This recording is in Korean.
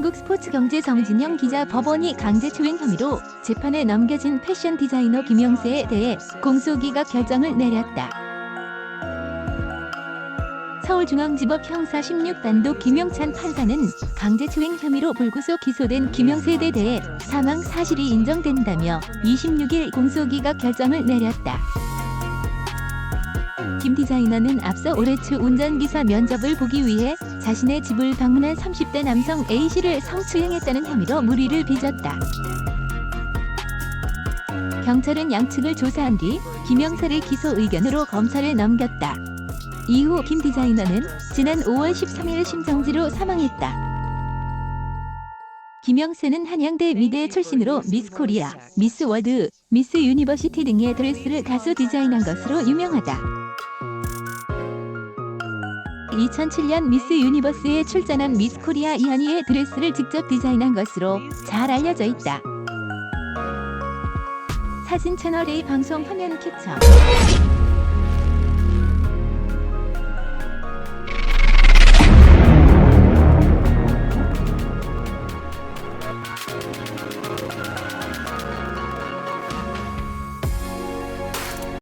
한국 스포츠 경제 정진영 기자 법원이 강제 추행 혐의로 재판에 넘겨진 패션 디자이너 김영세에 대해 공소기각 결정을 내렸다. 서울중앙지법 형사 16단독 김영찬 판사는 강제추행 혐의로 불구속 기소된 김영세에 대해 사망 사실이 인정된다며 26일 공소기각 결정을 내렸다. 김 디자이너는 앞서 올해 초 운전기사 면접을 보기 위해 자신의 집을 방문한 30대 남성 A씨를 성추행했다는 혐의로 무리를 빚었다. 경찰은 양측을 조사한 뒤 김영사를 기소 의견으로 검찰에 넘겼다. 이후 김 디자이너는 지난 5월 13일 심정지로 사망했다. 김영세는 한양대 미대 출신으로 미스 코리아, 미스 월드, 미스 유니버시티 등의 드레스를 다수 디자인한 것으로 유명하다. 2007년 미스 유니버스에 출전한 미스 코리아 이한이의 드레스를 직접 디자인한 것으로 잘 알려져 있다. 사진 채널 A 방송 화면 캡처